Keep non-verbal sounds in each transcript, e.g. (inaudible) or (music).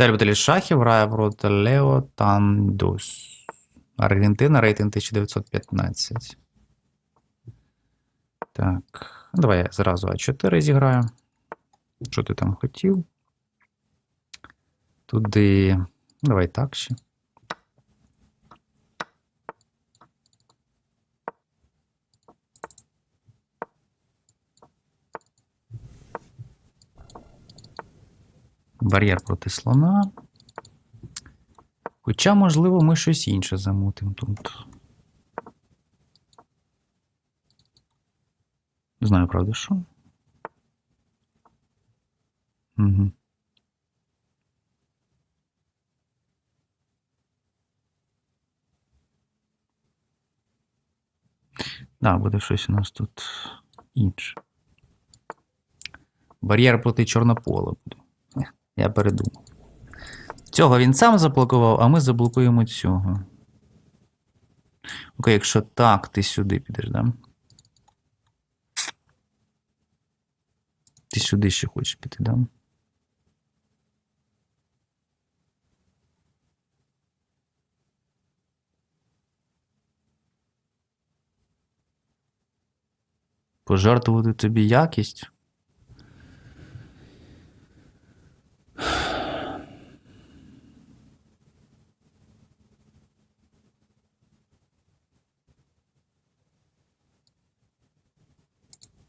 Любителі шахів проти Лео Тандус. Аргентина, рейтинг 1915. Так. Давай я зразу А4 зіграю. Що ти там хотів? Туди. Давай так ще. Бар'єр проти слона. Хоча, можливо, ми щось інше замутимо тут. Не знаю, правда, що. Угу. Да, буде щось у нас тут інше. Бар'єр проти чорнопола буде. Я передумав. Цього він сам заблокував, а ми заблокуємо цього. Окей, якщо так, ти сюди підеш, да? Ти сюди ще хочеш піти, да? Пожертвувати тобі якість?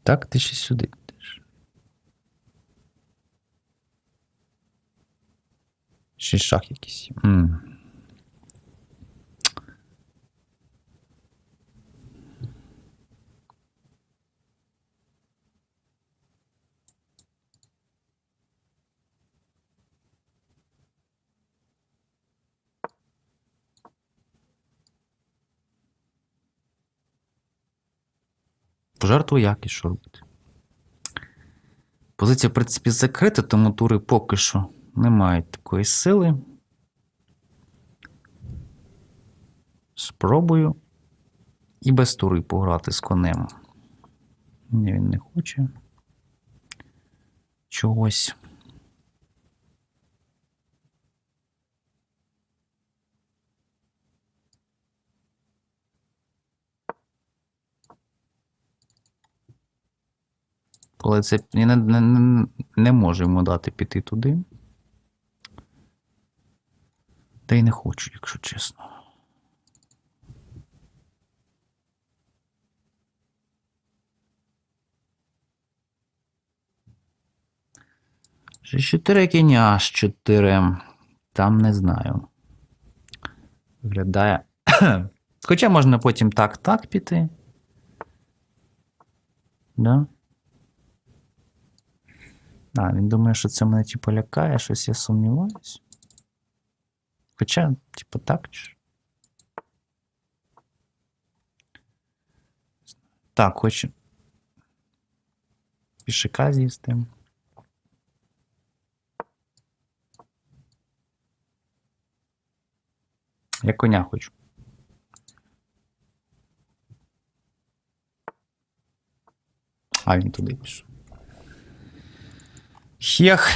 Так, ти ще сюди йдеш. Ще шах якийсь. є. Пожертву якість, що робити. Позиція, в принципі, закрита, тому тури поки що не мають такої сили. Спробую і без тури пограти з конем. Він не хоче. Чогось. Коли це я не, не, не, можу дати піти туди. Та й не хочу, якщо чесно. Ще 4 кінь, аж 4. Там не знаю. Виглядає. (coughs) Хоча можна потім так-так піти. Да? А, він думає, що це мене типу лякає, щось я сумніваюсь. Хоча, типу, так. Так, хоче. Пішика з'їсти. Я коня хочу. А, він туди пішов. Хех.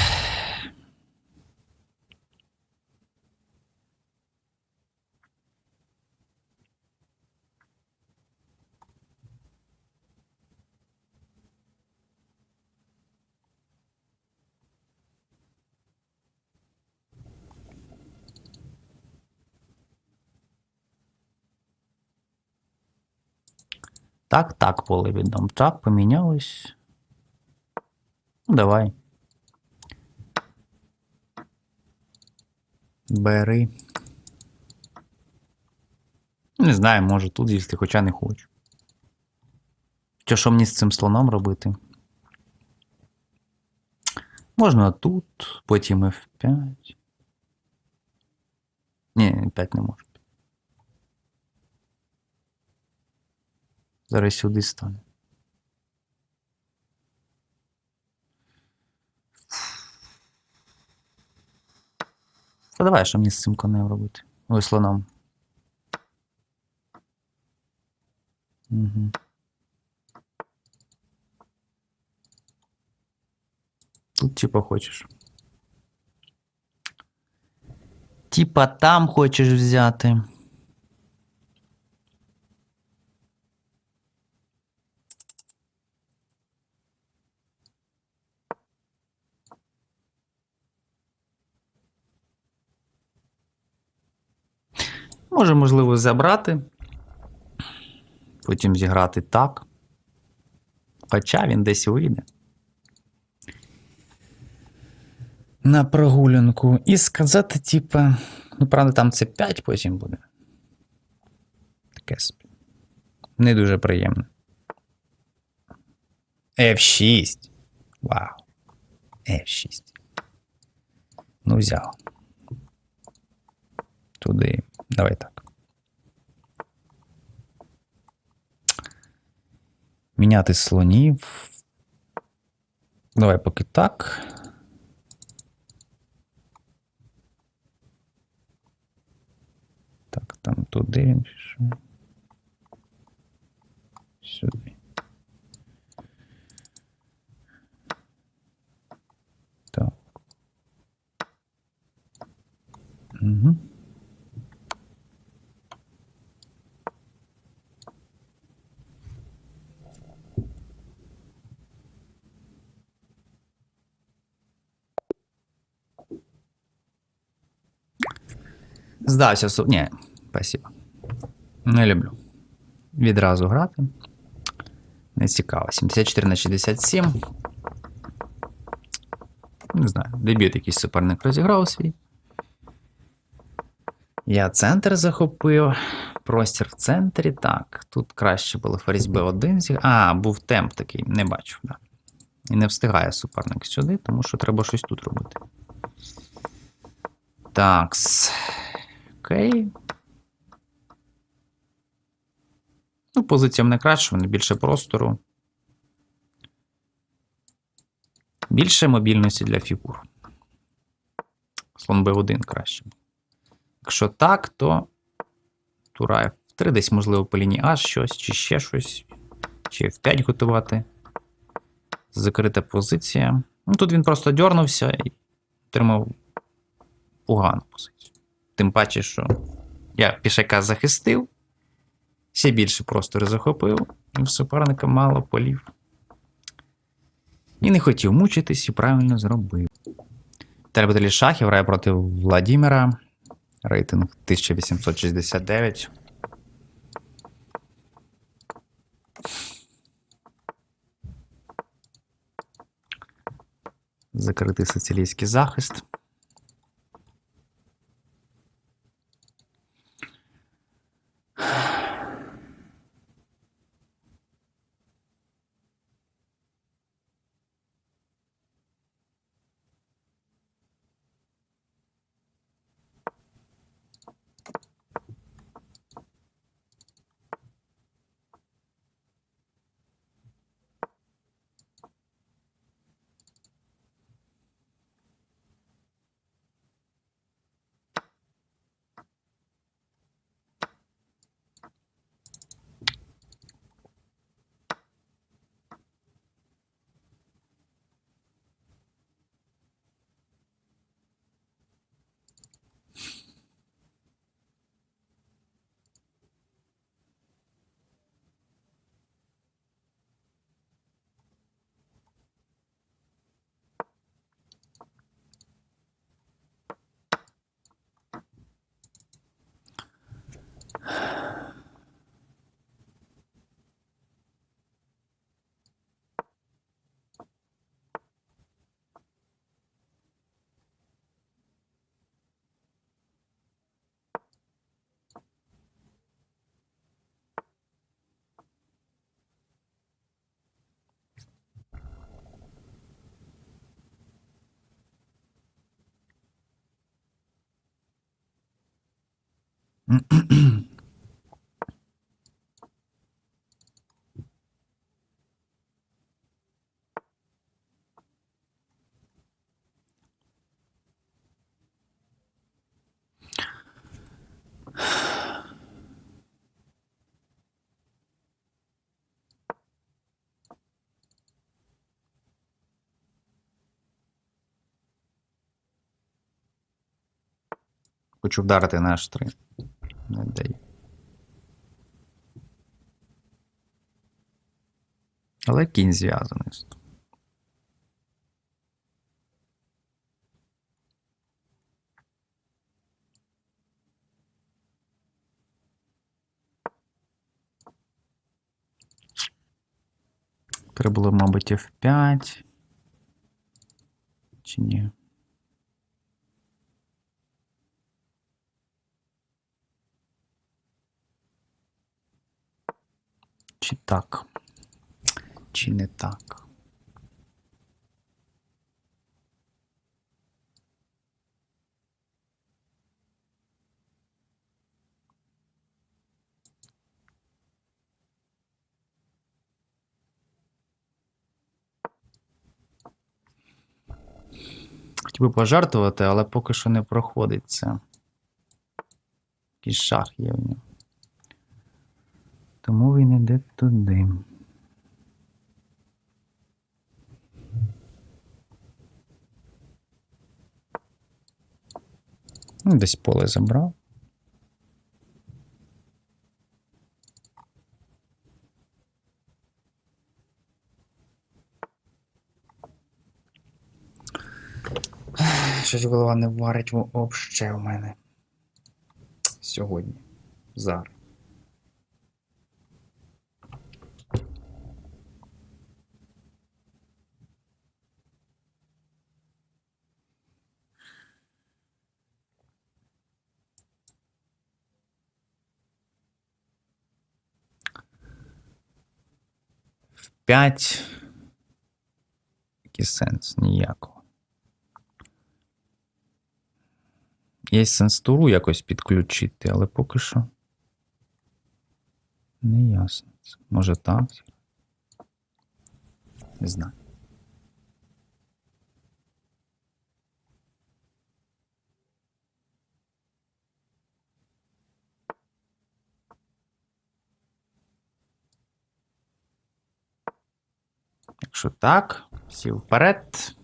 Так, так, поле віддам. Так, помінялось. Ну, давай. Бери. Не знаю, може тут з'їсти, хоча не хочу. Що, що мені з цим слоном робити? Можна тут, потім F5. Ні, 5 не можу. Зараз сюди стане. Та давай, що мені з цим конем робити? Ой, слоном. Угу. Тут типа хочеш. Типа там хочеш взяти. Може, забрати. Потім зіграти так. Хоча він десь вийде. На прогулянку. І сказати, типа. Ну, правда, там це 5 потім буде. Таке. Не дуже приємно. F6. Вау. F6. Ну, взяв. Туди. Давай так. Міняти слонів. Давай поки так. Так, там туди він пішов. Сюди. Так. Угу. Здався. су- Ні, спасибо. Не люблю. Відразу грати. Не цікаво. 74 на 67. Не знаю, дебют якийсь суперник розіграв свій. Я центр захопив. Простір в центрі. Так, тут краще було ферзь Б1. А, був темп такий, не бачу. Да. І не встигає суперник сюди, тому що треба щось тут робити. Такс. Окей. Ну, позиція в мене краще, в мене більше простору. Більше мобільності для фігур. Слон B1 краще. Якщо так, то Тура F3 десь, можливо, по лінії H щось, чи ще щось. Чи F5 готувати. Закрита позиція. Ну, тут він просто дьорнувся і отримав погану позицію. Тим паче, що я пішака захистив, ще більше простору захопив, і в суперника мало полів. І не хотів мучитись і правильно зробив. Тербителі шахів грає проти Владімира. Рейтинг 1869. Закритий сицилійський захист. Хочу вдарити на H3. Дає. Але кінь зв'язаний. з тим. Треба мабуть, F5. Чи ні? Чи так? Чи не так? Хотів би пожартувати, але поки що не проходить це. Якийсь шах є в нього. Тому він іде туди. Ну, Десь поле забрав. Щось голова не варить вообще в мене. Сьогодні. Зараз. В 5. Який сенс? Ніякого. Є сенс туру якось підключити, але поки що. Не ясно. Може так? Не знаю. Якщо так, всі вперед.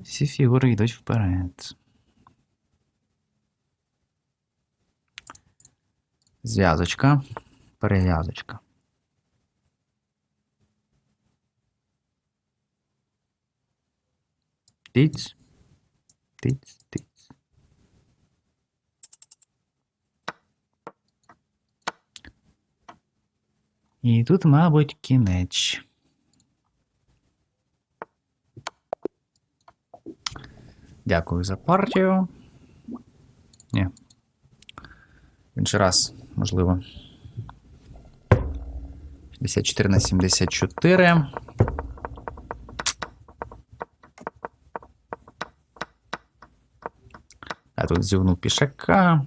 Всі фігури йдуть вперед. Зв'язочка, перев'язочка. Тиць. Тиць, тиць. І тут, мабуть, кінець. Дякую за партію. Ні. Інший раз, можливо. 54 на 74. А тут зівнув пішака.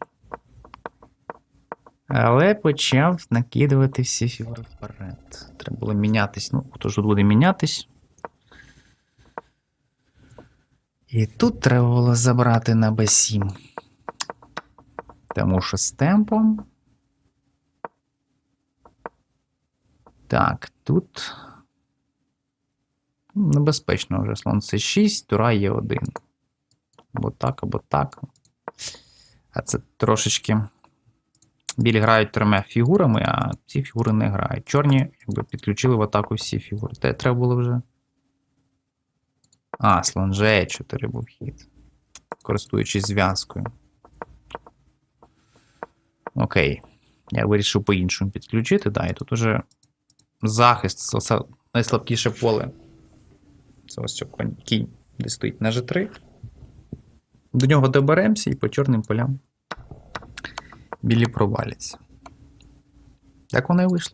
Але почав накидувати всі фігури вперед. Треба було мінятись. Ну, тож тут буде мінятись. І тут треба було забрати на B7. Тому що з темпом. Так, тут. Небезпечно вже слон С6, тура є 1 Або так, або так. А це трошечки. Білі грають трьома фігурами, а ці фігури не грають. Чорні якби підключили в атаку всі фігури. Те треба було вже. А, слон G4 був хід. Користуючись зв'язкою. Окей. Я вирішив по-іншому підключити, да, і тут уже захист, найслабкіше поле. Це ось цього кінь, де стоїть на G3. До нього доберемося і по чорним полям білі проваляться. Як воно і вийшло.